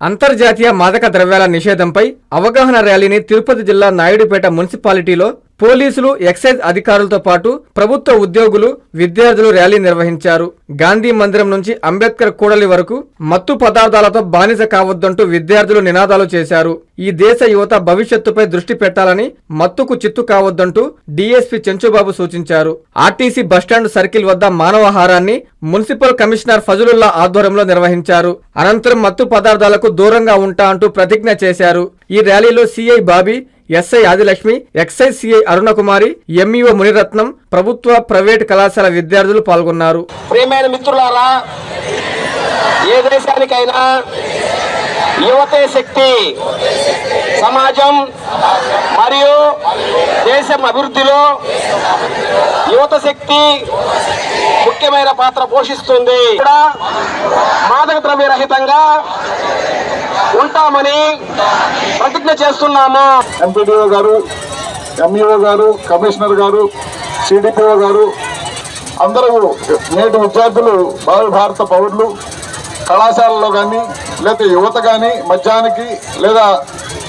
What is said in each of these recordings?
అంతర్జాతీయ మాదక ద్రవ్యాల నిషేధంపై అవగాహన ర్యాలీని తిరుపతి జిల్లా నాయుడుపేట మున్సిపాలిటీలో పోలీసులు ఎక్సైజ్ అధికారులతో పాటు ప్రభుత్వ ఉద్యోగులు విద్యార్థులు ర్యాలీ నిర్వహించారు. గాంధీ మందిరం నుంచి అంబేద్కర్ కూడలి వరకు మత్తు పదార్థాలతో బానిస కావద్దంటూ విద్యార్థులు నినాదాలు చేశారు. ఈ దేశ యువత భవిష్యత్తుపై దృష్టి పెట్టాలని మత్తుకు చిత్తు కావద్దంటూ డీఎస్పీ చెంచుబాబు సూచించారు. ఆర్టీసీ బస్టాండ్ సర్కిల్ వద్ద మానవహారాన్ని మున్సిపల్ కమిషనర్ ఫజలుల్లా ఆధ్వర్యంలో నిర్వహించారు. అనంతరం మత్తు పదార్థాలకు దూరంగా ఉంటా అంటూ ప్రతిజ్ఞ చేశారు. ఈ ర్యాలీలో CI Bobby SI Adilakshmi excise CI Arunakumari MEO Muniratnam ప్రభుత్వ ప్రైవేట్ కళాశాల విద్యార్థులు పాల్గొన్నారు. ప్రియమైన మిత్రులారా ఏ దేశానికైనా యువతే శక్తి సమాజం మరియు దేశం అభివృద్ధిలో యువత శక్తి ముఖ్యమైన పాత్ర పోషిస్తుంది. ఇక్కడ మాదక ద్రవ్య రహితంగా ఉంటామని ప్రతిజ్ఞ చేస్తున్నాము. ఎంపీడీఓ గారు ఎంఈఓ గారు కమిషనర్ గారు సిడిపిఓ గారు అందరూ నేటి విద్యార్థులు భావి భారత పౌరులు కళాశాలలో కానీ లేదా యువత కానీ మద్యానికి లేదా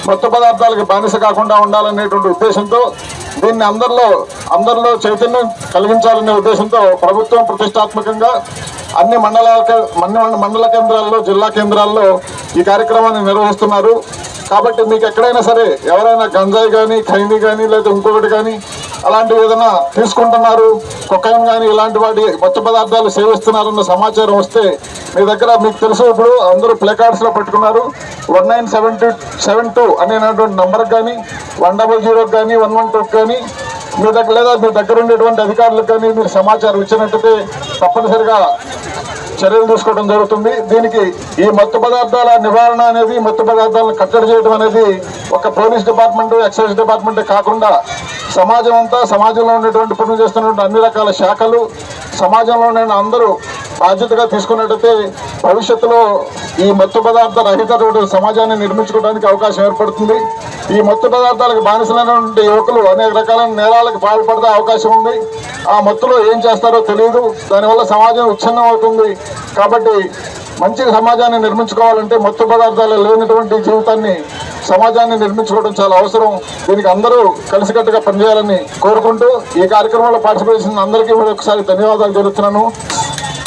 మత్తు పదార్థాలకి బానిస కాకుండా ఉండాలనేటువంటి ఉద్దేశంతో దీన్ని అందరిలో అందరిలో చైతన్యం కలిగించాలనే ఉద్దేశంతో ప్రభుత్వం ప్రతిష్టాత్మకంగా అన్ని మండల మండల కేంద్రాల్లో జిల్లా కేంద్రాల్లో ఈ కార్యక్రమాన్ని నిర్వహిస్తున్నారు. కాబట్టి మీకు ఎక్కడైనా సరే ఎవరైనా గంజాయి కానీ ఖైనీ కానీ లేదా ఇంకొకటి కానీ అలాంటివి ఏదైనా తీసుకుంటున్నారు కొకైన్ కానీ ఇలాంటి వాటి మత్తు పదార్థాలు సేవిస్తున్నారన్న సమాచారం వస్తే మీ దగ్గర మీకు తెలుసు. ఇప్పుడు అందరూ ప్లేకార్డ్స్లో పెట్టుకున్నారు. One nine seven two seven two అనేటువంటి నంబర్కి కానీ వన్ డబల్ జీరోకి కానీ వన్ వన్ టూకి కానీ మీ దగ్గర లేదా మీ దగ్గర ఉండేటువంటి అధికారులకు కానీ మీరు సమాచారం ఇచ్చినట్టయితే తప్పనిసరిగా చర్యలు తీసుకోవడం జరుగుతుంది. దీనికి ఈ మత్తు పదార్థాల నివారణ అనేది మత్తు పదార్థాలను కట్టడి చేయడం అనేది ఒక పోలీస్ డిపార్ట్మెంట్ ఎక్సైజ్ డిపార్ట్మెంట్ కాకుండా సమాజం అంతా సమాజంలో ఉండేటువంటి పనులు చేస్తున్నటువంటి అన్ని రకాల శాఖలు సమాజంలో ఉన్న అందరూ బాధ్యతగా తీసుకున్నట్టయితే భవిష్యత్తులో ఈ మత్తు పదార్థ రహిత సమాజాన్ని నిర్మించుకోవడానికి అవకాశం ఏర్పడుతుంది. ఈ మత్తు పదార్థాలకు బానిసలైనటువంటి యువకులు అనేక రకాలైన నేరాలకు పాల్పడే అవకాశం ఉంది. ఆ మత్తులో ఏం చేస్తారో తెలియదు దానివల్ల సమాజం విచ్ఛిన్నం అవుతుంది. కాబట్టి మంచి సమాజాన్ని నిర్మించుకోవాలంటే మత్తు పదార్థాలు లేనటువంటి జీవితాన్ని సమాజాన్ని నిర్మించుకోవడం చాలా అవసరం. దీనికి అందరూ కలిసికట్టుగా పనిచేయాలని కోరుకుంటూ ఈ కార్యక్రమంలో పార్టిసిపేషన్ అందరికీ కూడా ఒకసారి ధన్యవాదాలు జరుగుతున్నాను